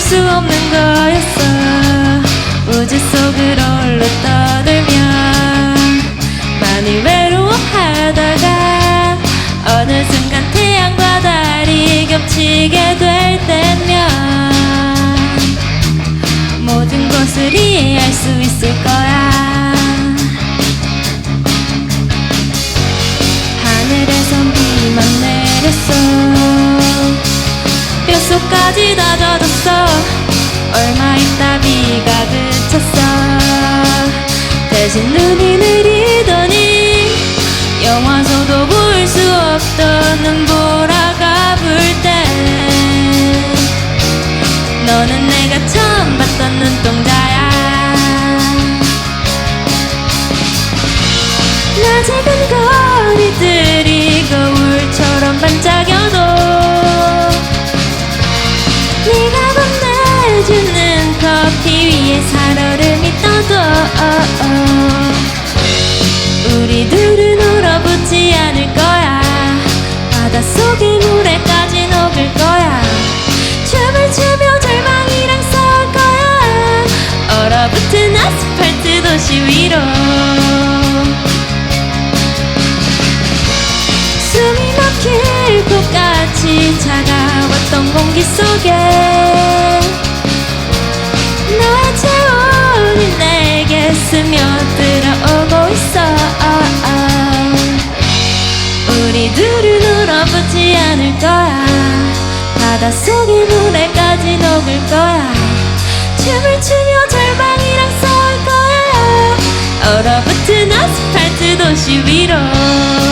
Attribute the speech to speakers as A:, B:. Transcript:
A: 수 없는 거였어. 우주 속을 홀로 떠들며 많이 외로워하다가 어느 순간 태양과 달이 겹치게 될 때면 모든 것을 이해할 수 있을 거야. 하늘에선 비만 내렸어. 뼛속까지 다젖 었어. 얼마 있다 비가 그쳤어. 대신 눈이 내리더니 영화서도 볼 수 없던 눈보라가 불 때. 너는 내가 처음 봤던 눈동자야. 낮은 거리들이 거울처럼 반짝 도시 위로. 숨이 막힐 것 같이 차가웠던 공기 속에 너의 체온이 내게 스며들어오고 있어. 우리 둘은 얼어붙지 않을 거야. 바닷속의 모래까지 녹을 거야. 춤을 추 Se little